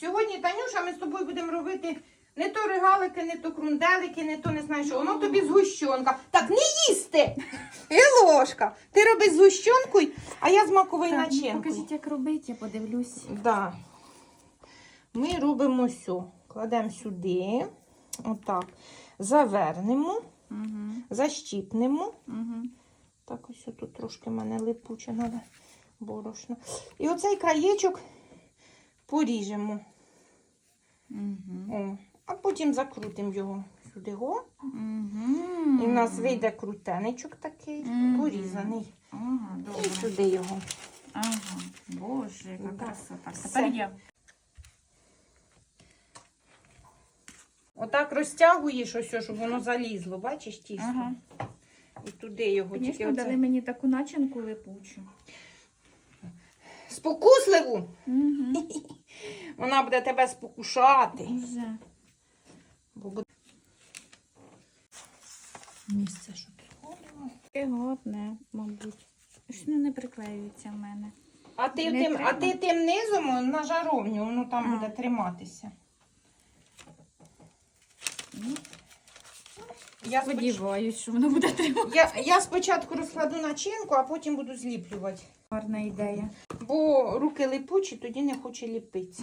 Сьогодні, Танюша, ми з тобою будемо робити не то регалики, не то крунделики, не то не знаю що. Воно тобі згущенка. Так, не їсти! І ложка. Ти роби з згущенкою, а я з маковою Так, ну, начинкою. покажіть, як робити, я подивлюсь. Да. Ми робимо сю. Кладемо сюди. Отак. Завернемо, Угу. защіпнемо. Угу. Так, ось тут трошки в мене липуче надо борошно. І оцей краєчок поріжемо. Угу. О, а потім закрутимо його сюди. Угу. І в нас вийде крутеничок такий, Мгм. порізаний. Ага, І сюди його. Ага. Боже, яка Да. красота. Все. Тепер я. Отак розтягуєш ось, щоб воно залізло, бачиш тісто? Ага. І туди його тільки Звісно, дали оце. мені таку начинку липучу. Спокусливу. Угу. Вона буде тебе спокушати. Уже. Бо буде... Місце, що підходимо. Таке годне, мабуть. Щось не приклеюється в мене. А ти, Не тим, а ти тим низом на жаровню, воно там А. буде триматися. Ну, Я, споч... Сподіваюсь, що воно буде тримати. я, я спочатку розкладу начинку, а потім буду зліплювати. Гарна ідея. Бо руки липучі, тоді не хоче ліпитися.